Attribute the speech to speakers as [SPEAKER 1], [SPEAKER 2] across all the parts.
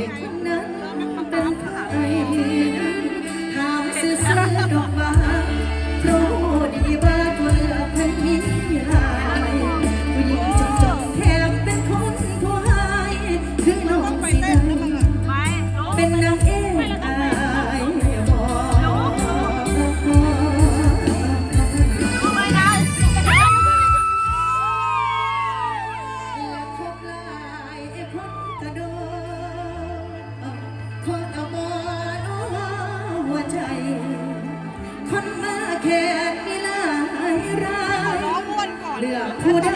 [SPEAKER 1] ด็ก
[SPEAKER 2] คนนั้นเป็นใคถามซื่อๆดอกาโรดีว่าคนละพันนี้ลายผู้หญิงจงจงแเป็นคนผู้ให้ถึงน้อสิเป็นนาอก แค่มีหลายรายเลือกผู้ใด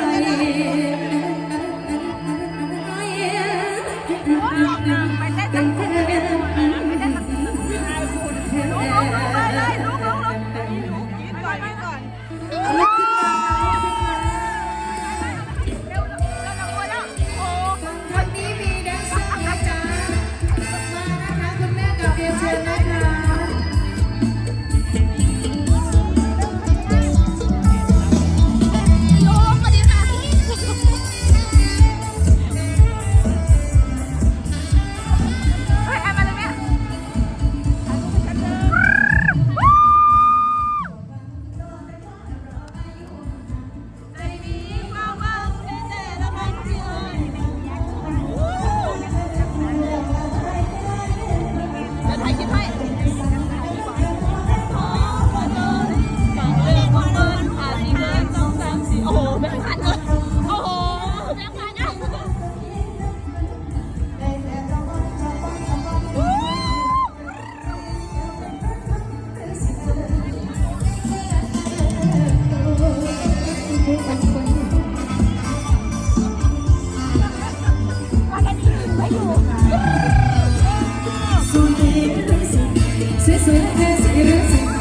[SPEAKER 2] Sırtız, irisi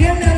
[SPEAKER 2] tiene